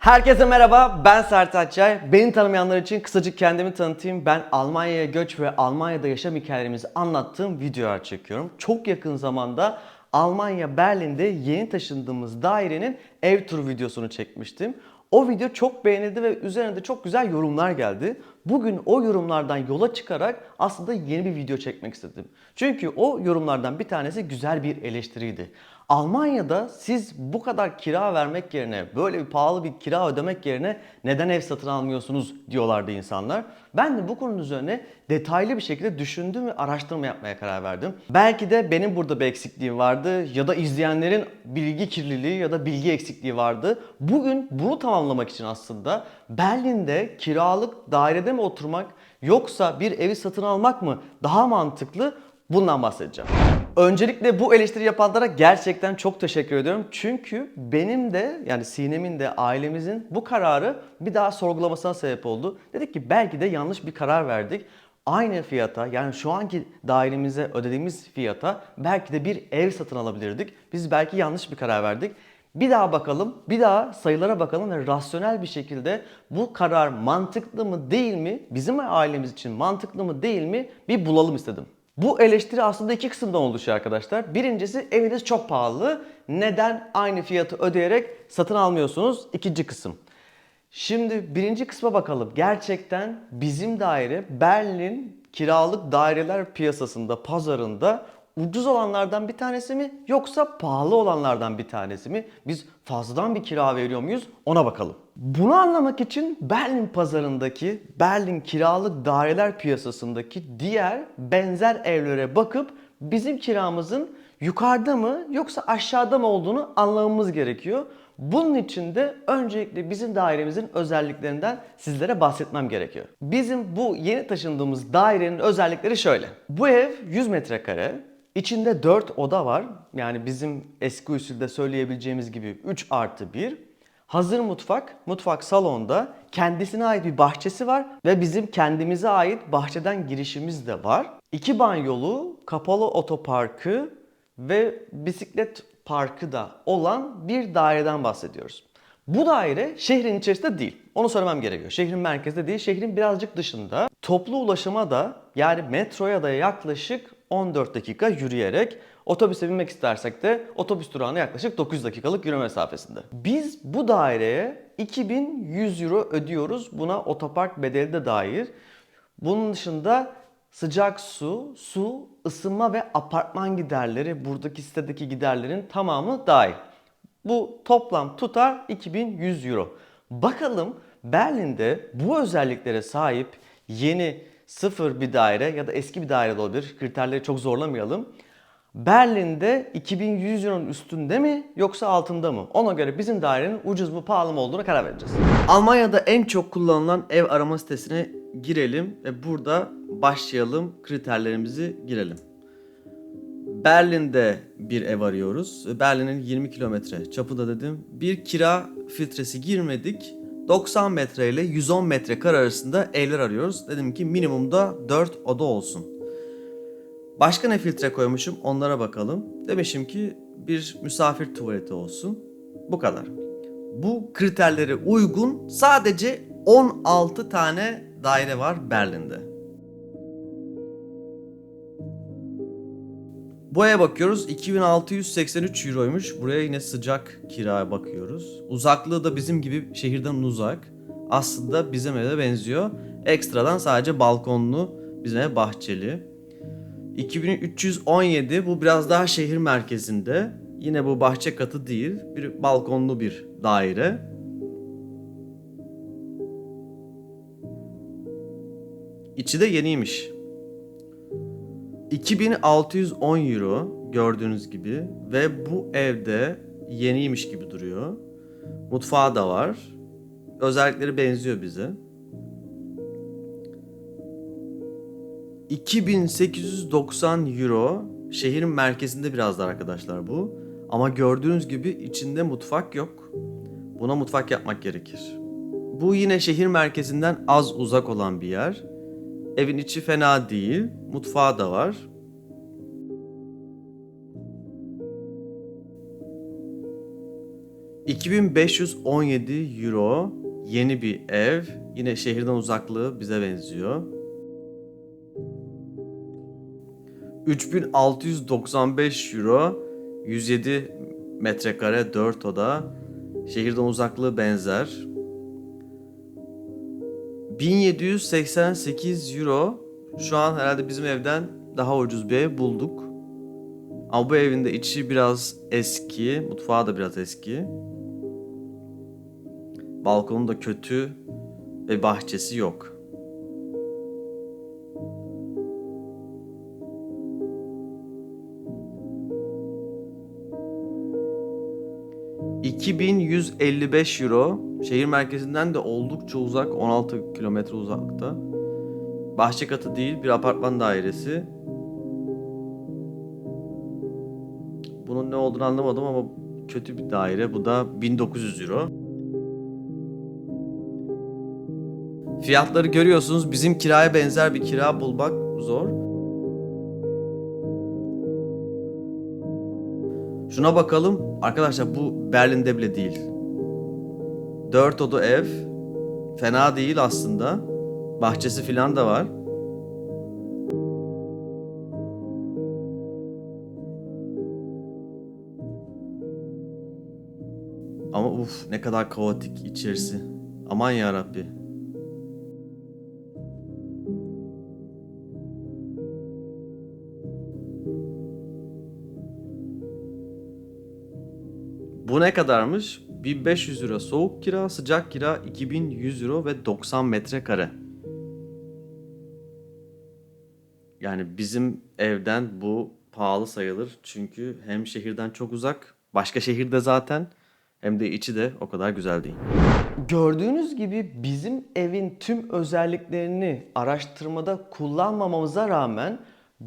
Herkese merhaba, ben Sertaç Yay. Beni tanımayanlar için kısacık kendimi tanıtayım. Ben Almanya'ya göç ve Almanya'da yaşam hikayelerimizi anlattığım videolar çekiyorum. Çok yakın zamanda Almanya Berlin'de yeni taşındığımız dairenin ev turu videosunu çekmiştim. O video çok beğenildi ve üzerine de çok güzel yorumlar geldi. Bugün o yorumlardan yola çıkarak aslında yeni bir video çekmek istedim. Çünkü o yorumlardan bir tanesi güzel bir eleştiriydi. Almanya'da siz bu kadar kira vermek yerine, böyle bir pahalı bir kira ödemek yerine neden ev satın almıyorsunuz diyorlardı insanlar. Ben de bu konunun üzerine detaylı bir şekilde düşündüm ve araştırma yapmaya karar verdim. Belki de benim burada bir eksikliğim vardı ya da izleyenlerin bilgi kirliliği ya da bilgi eksikliği vardı. Bugün bunu tamamlamak için aslında Berlin'de kiralık dairede mi oturmak yoksa bir evi satın almak mı daha mantıklı bundan bahsedeceğim. Öncelikle bu eleştiri yapanlara gerçekten çok teşekkür ediyorum. Çünkü benim de yani Sinem'in de ailemizin bu kararı bir daha sorgulamasına sebep oldu. Dedik ki belki de yanlış bir karar verdik. Aynı fiyata yani şu anki dairemize ödediğimiz fiyata belki de bir ev satın alabilirdik. Biz belki yanlış bir karar verdik. Bir daha bakalım, bir daha sayılara bakalım ve rasyonel bir şekilde bu karar mantıklı mı değil mi, bizim ailemiz için mantıklı mı değil mi bir bulalım istedim. Bu eleştiri aslında iki kısımdan oluşuyor arkadaşlar. Birincisi eviniz çok pahalı. Neden aynı fiyatı ödeyerek satın almıyorsunuz? İkinci kısım. Şimdi birinci kısma bakalım. Gerçekten bizim daire Berlin kiralık daireler piyasasında, pazarında ucuz olanlardan bir tanesi mi yoksa pahalı olanlardan bir tanesi mi? Biz fazladan bir kira veriyor muyuz? Ona bakalım. Bunu anlamak için Berlin pazarındaki, Berlin kiralık daireler piyasasındaki diğer benzer evlere bakıp bizim kiramızın yukarıda mı yoksa aşağıda mı olduğunu anlamamız gerekiyor. Bunun için de öncelikle bizim dairemizin özelliklerinden sizlere bahsetmem gerekiyor. Bizim bu yeni taşındığımız dairenin özellikleri şöyle. Bu ev 100 metrekare. İçinde 4 oda var. Yani bizim eski usulde söyleyebileceğimiz gibi 3 artı 1. Hazır mutfak, mutfak salonda kendisine ait bir bahçesi var ve bizim kendimize ait bahçeden girişimiz de var. İki banyolu, kapalı otoparkı ve bisiklet parkı da olan bir daireden bahsediyoruz. Bu daire şehrin içerisinde değil. Onu söylemem gerekiyor. Şehrin merkezinde değil, şehrin birazcık dışında. Toplu ulaşıma da yani metroya da yaklaşık 14 dakika yürüyerek otobüse binmek istersek de otobüs durağına yaklaşık 9 dakikalık yürüme mesafesinde. Biz bu daireye 2100 euro ödüyoruz. Buna otopark bedeli de dahil. Bunun dışında sıcak su, su, ısınma ve apartman giderleri, buradaki sitedeki giderlerin tamamı dahil. Bu toplam tutar 2100 euro. Bakalım Berlin'de bu özelliklere sahip yeni sıfır bir daire ya da eski bir daire de olabilir. Kriterleri çok zorlamayalım. Berlin'de 2100 euronun üstünde mi yoksa altında mı? Ona göre bizim dairenin ucuz mu pahalı mı olduğuna karar vereceğiz. Almanya'da en çok kullanılan ev arama sitesine girelim ve burada başlayalım kriterlerimizi girelim. Berlin'de bir ev arıyoruz. Berlin'in 20 kilometre çapı da dedim. Bir kira filtresi girmedik. 90 metre ile 110 metre kare arasında evler arıyoruz. Dedim ki minimumda 4 oda olsun. Başka ne filtre koymuşum onlara bakalım. Demişim ki bir misafir tuvaleti olsun. Bu kadar. Bu kriterlere uygun sadece 16 tane daire var Berlin'de. Eve bakıyoruz 2683 euroymuş. Buraya yine sıcak kiraya bakıyoruz. Uzaklığı da bizim gibi şehirden uzak. Aslında bizim eve benziyor. Ekstradan sadece balkonlu, bizim ev bahçeli. 2317 bu biraz daha şehir merkezinde. Yine bu bahçe katı değil, bir balkonlu bir daire. İçi de yeniymiş. 2610 euro gördüğünüz gibi ve bu evde yeniymiş gibi duruyor. Mutfağı da var. Özellikleri benziyor bize. 2890 euro şehrin merkezinde biraz da arkadaşlar bu. Ama gördüğünüz gibi içinde mutfak yok. Buna mutfak yapmak gerekir. Bu yine şehir merkezinden az uzak olan bir yer. Evin içi fena değil. Mutfağı da var. 2517 euro yeni bir ev. Yine şehirden uzaklığı bize benziyor. 3695 euro 107 metrekare 4 oda. Şehirden uzaklığı benzer. 1788 euro şu an herhalde bizim evden daha ucuz bir ev bulduk. Ama bu evin de içi biraz eski, mutfağı da biraz eski. Balkonu da kötü ve bahçesi yok. ...2155 euro... ...şehir merkezinden de oldukça uzak... ...16 kilometre uzakta... ...bahçe katı değil... ...bir apartman dairesi... ...bunun ne olduğunu anlamadım ama... ...kötü bir daire... ...bu da 1900 euro... Fiyatları görüyorsunuz. Bizim kiraya benzer bir kira bulmak zor. Şuna bakalım. Arkadaşlar bu Berlin'de bile değil. 4 oda ev. Fena değil aslında. Bahçesi filan da var. Ama uf ne kadar kaotik içerisi. Aman ya Rabbi. Ne kadarmış? 1500 euro soğuk kira, sıcak kira 2100 euro ve 90 metrekare. Yani bizim evden bu pahalı sayılır. Çünkü hem şehirden çok uzak, başka şehirde zaten hem de içi de o kadar güzel değil. Gördüğünüz gibi bizim evin tüm özelliklerini araştırmada kullanmamamıza rağmen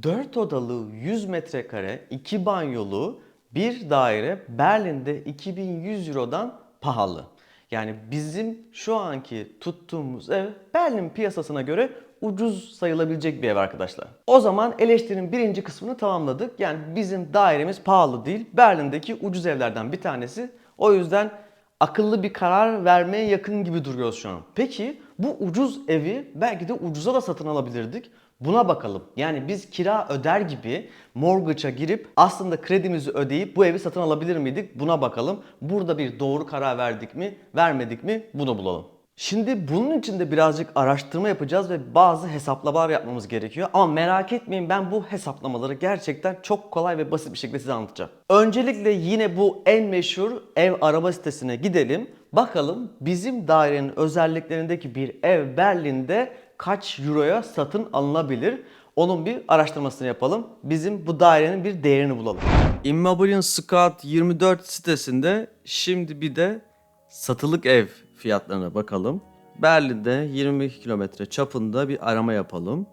4 odalı 100 metrekare 2 banyolu bir daire Berlin'de 2100 Euro'dan pahalı. Yani bizim şu anki tuttuğumuz ev Berlin piyasasına göre ucuz sayılabilecek bir ev arkadaşlar. O zaman eleştirinin birinci kısmını tamamladık. Yani bizim dairemiz pahalı değil. Berlin'deki ucuz evlerden bir tanesi. O yüzden akıllı bir karar vermeye yakın gibi duruyoruz şu an. Peki bu ucuz evi belki de ucuza da satın alabilirdik. Buna bakalım. Yani biz kira öder gibi mortgage'a girip aslında kredimizi ödeyip bu evi satın alabilir miydik? Buna bakalım. Burada bir doğru karar verdik mi, vermedik mi? Bunu bulalım. Şimdi bunun için de birazcık araştırma yapacağız ve bazı hesaplamalar yapmamız gerekiyor. Ama merak etmeyin ben bu hesaplamaları gerçekten çok kolay ve basit bir şekilde size anlatacağım. Öncelikle yine bu en meşhur ev araba sitesine gidelim. Bakalım bizim dairenin özelliklerindeki bir ev Berlin'de kaç euroya satın alınabilir? Onun bir araştırmasını yapalım. Bizim bu dairenin bir değerini bulalım. Immobilien Scout 24 sitesinde şimdi bir de satılık ev fiyatlarına bakalım. Berlin'de 20 kilometre çapında bir arama yapalım.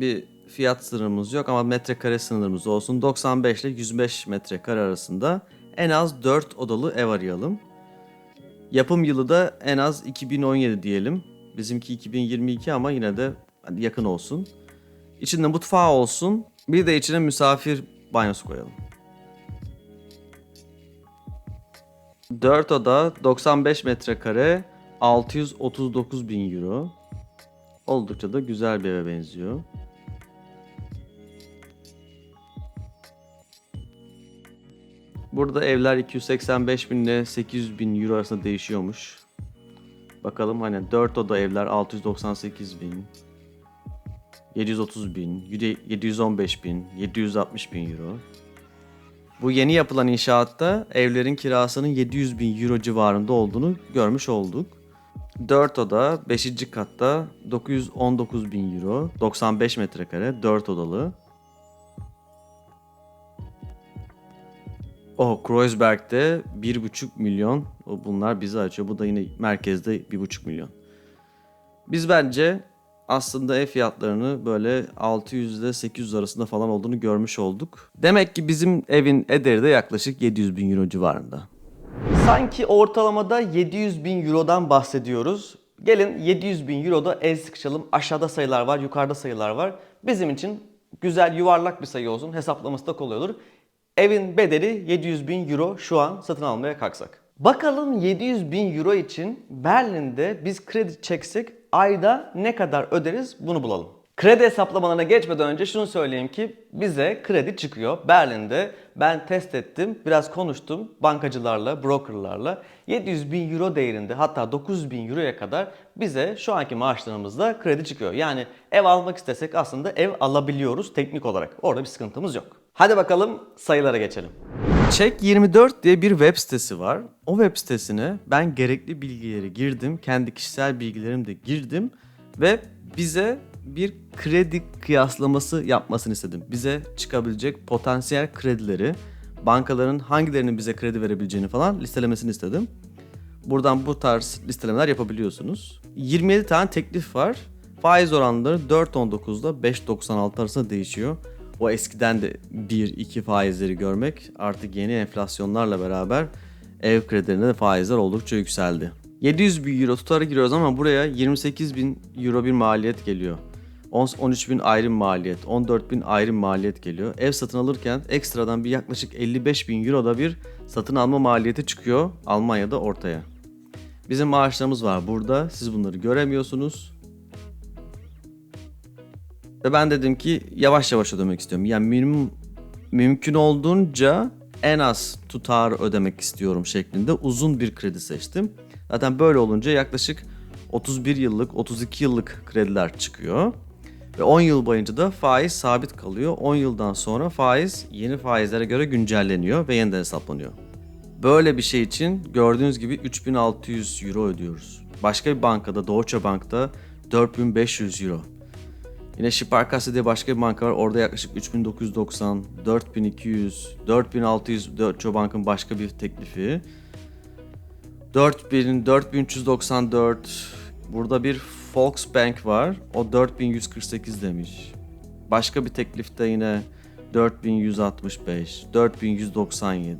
Bir fiyat sınırımız yok ama metrekare sınırımız olsun. 95 ile 105 metrekare arasında en az 4 odalı ev arayalım. Yapım yılı da en az 2017 diyelim. Bizimki 2022 ama yine de yakın olsun. İçinde mutfağı olsun. Bir de içine misafir banyosu koyalım. 4 oda 95 metrekare 639 bin euro. Oldukça da güzel bir eve benziyor. Burada evler 285 bin ile 800 bin euro arasında değişiyormuş. Bakalım hani 4 oda evler 698 bin, 730 bin, 715 bin, 760 bin euro. Bu yeni yapılan inşaatta evlerin kirasının 700 bin euro civarında olduğunu görmüş olduk. 4 oda 5. katta 919 bin euro, 95 metrekare 4 odalı. O Kreuzberg'de 1,5 milyon. O bunlar bizi açıyor. Bu da yine merkezde 1,5 milyon. Biz bence aslında ev fiyatlarını böyle 600 ile 800 arasında falan olduğunu görmüş olduk. Demek ki bizim evin ederi de yaklaşık 700 bin euro civarında. Sanki ortalamada 700 bin eurodan bahsediyoruz. Gelin 700 bin euroda el sıkışalım. Aşağıda sayılar var, yukarıda sayılar var. Bizim için güzel yuvarlak bir sayı olsun. Hesaplaması da kolay olur. Evin bedeli 700 bin euro şu an satın almaya kalksak. Bakalım 700 bin euro için Berlin'de biz kredi çeksek ayda ne kadar öderiz bunu bulalım. Kredi hesaplamalarına geçmeden önce şunu söyleyeyim ki bize kredi çıkıyor. Berlin'de ben test ettim, biraz konuştum bankacılarla, brokerlarla. 700 bin euro değerinde hatta 900 bin euroya kadar bize şu anki maaşlarımızda kredi çıkıyor. Yani ev almak istesek aslında ev alabiliyoruz teknik olarak. Orada bir sıkıntımız yok. Hadi bakalım sayılara geçelim. Check 24 diye bir web sitesi var. O web sitesine ben gerekli bilgileri girdim. Kendi kişisel bilgilerimi de girdim. Ve bize bir kredi kıyaslaması yapmasını istedim. Bize çıkabilecek potansiyel kredileri, bankaların hangilerinin bize kredi verebileceğini falan listelemesini istedim. Buradan bu tarz listelemeler yapabiliyorsunuz. 27 tane teklif var. Faiz oranları 4.19'da 5.96 arasında değişiyor. O eskiden de 1-2 faizleri görmek artık yeni enflasyonlarla beraber ev kredilerinde de faizler oldukça yükseldi. 700 bin euro tutara giriyoruz ama buraya 28 bin euro bir maliyet geliyor. 13 bin ayrı maliyet, 14 bin ayrı maliyet geliyor. Ev satın alırken ekstradan bir yaklaşık 55 bin euro da bir satın alma maliyeti çıkıyor Almanya'da ortaya. Bizim maaşlarımız var burada. Siz bunları göremiyorsunuz. Ve ben dedim ki yavaş yavaş ödemek istiyorum. Yani minimum mümkün olduğunca en az tutar ödemek istiyorum şeklinde uzun bir kredi seçtim. Zaten böyle olunca yaklaşık 31 yıllık, 32 yıllık krediler çıkıyor. Ve 10 yıl boyunca da faiz sabit kalıyor. 10 yıldan sonra faiz yeni faizlere göre güncelleniyor ve yeniden hesaplanıyor. Böyle bir şey için gördüğünüz gibi 3600 euro ödüyoruz. Başka bir bankada, Deutsche Bank'ta 4500 euro. Yine Sparkasse diye başka bir banka var. Orada yaklaşık 3990, 4200, 4600 Deutsche Bank'ın başka bir teklifi. 4000, 4394. Burada bir Volksbank var. O 4148 demiş. Başka bir teklifte yine 4165, 4197.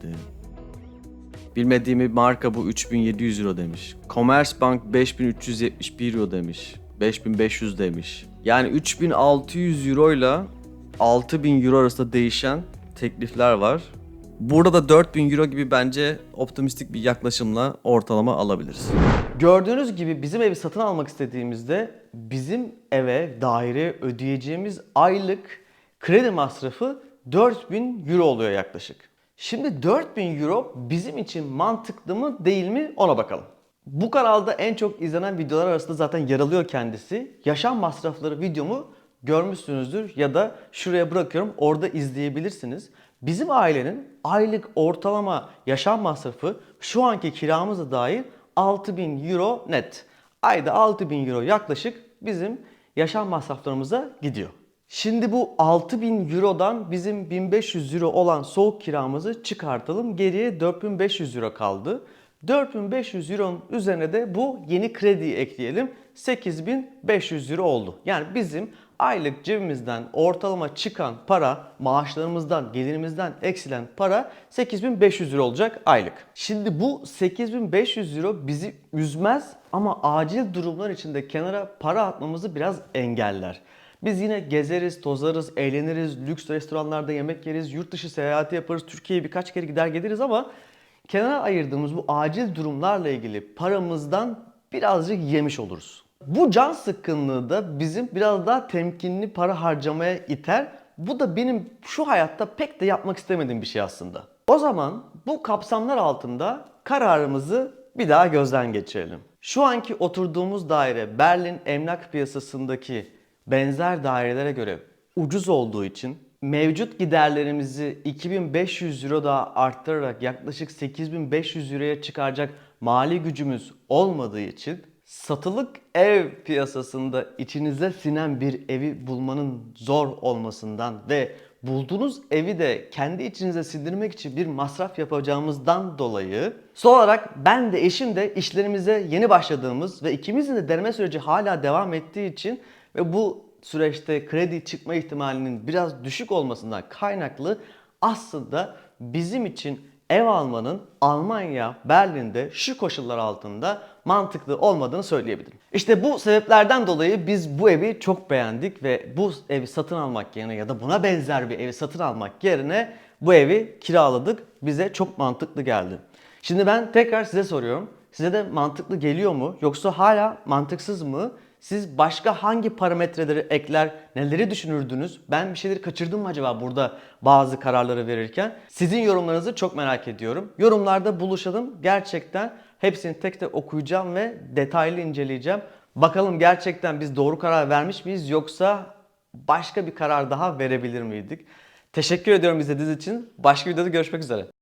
Bilmediğim bir marka bu 3700 euro demiş. Commerzbank 5371 euro demiş. 5500 demiş. Yani 3600 euro ile 6000 euro arasında değişen teklifler var. Burada da 4000 euro gibi bence optimistik bir yaklaşımla ortalama alabiliriz. Gördüğünüz gibi bizim evi satın almak istediğimizde bizim eve, daire ödeyeceğimiz aylık kredi masrafı 4000 euro oluyor yaklaşık. Şimdi 4000 euro bizim için mantıklı mı değil mi ona bakalım. Bu kanalda en çok izlenen videolar arasında zaten yer alıyor kendisi. Yaşam masrafları videomu görmüşsünüzdür ya da şuraya bırakıyorum orada izleyebilirsiniz. Bizim ailenin aylık ortalama yaşam masrafı şu anki kiramıza dair 6000 euro net. Ayda 6000 euro yaklaşık bizim yaşam masraflarımıza gidiyor. Şimdi bu 6000 eurodan bizim 1500 euro olan soğuk kiramızı çıkartalım. Geriye 4500 euro kaldı. 4500 euronun üzerine de bu yeni krediyi ekleyelim. 8500 euro oldu. Yani bizim aylık cebimizden ortalama çıkan para, maaşlarımızdan, gelirimizden eksilen para 8500 euro olacak aylık. Şimdi bu 8500 euro bizi üzmez ama acil durumlar içinde kenara para atmamızı biraz engeller. Biz yine gezeriz, tozarız, eğleniriz, lüks restoranlarda yemek yeriz, yurt dışı seyahati yaparız, Türkiye'ye birkaç kere gider geliriz ama kenara ayırdığımız bu acil durumlarla ilgili paramızdan birazcık yemiş oluruz. Bu can sıkkınlığı da bizim biraz daha temkinli para harcamaya iter. Bu da benim şu hayatta pek de yapmak istemediğim bir şey aslında. O zaman bu kapsamlar altında kararımızı bir daha gözden geçirelim. Şu anki oturduğumuz daire Berlin emlak piyasasındaki benzer dairelere göre ucuz olduğu için mevcut giderlerimizi 2500 euro daha arttırarak yaklaşık 8500 euroya çıkaracak mali gücümüz olmadığı için satılık ev piyasasında içinize sinen bir evi bulmanın zor olmasından ve bulduğunuz evi de kendi içinize sindirmek için bir masraf yapacağımızdan dolayı son olarak ben de eşim de işlerimize yeni başladığımız ve ikimizin de deneme süreci hala devam ettiği için ve bu süreçte kredi çıkma ihtimalinin biraz düşük olmasından kaynaklı aslında bizim için ev almanın Almanya, Berlin'de şu koşullar altında mantıklı olmadığını söyleyebilirim. İşte bu sebeplerden dolayı biz bu evi çok beğendik ve bu evi satın almak yerine ya da buna benzer bir evi satın almak yerine bu evi kiraladık. Bize çok mantıklı geldi. Şimdi ben tekrar size soruyorum. Size de mantıklı geliyor mu? Yoksa hala mantıksız mı? Siz başka hangi parametreleri ekler, neleri düşünürdünüz? Ben bir şeyleri kaçırdım mı acaba burada bazı kararları verirken? Sizin yorumlarınızı çok merak ediyorum. Yorumlarda buluşalım. Gerçekten hepsini tek tek okuyacağım ve detaylı inceleyeceğim. Bakalım gerçekten biz doğru karar vermiş miyiz yoksa başka bir karar daha verebilir miydik? Teşekkür ediyorum izlediğiniz için. Başka videoda görüşmek üzere.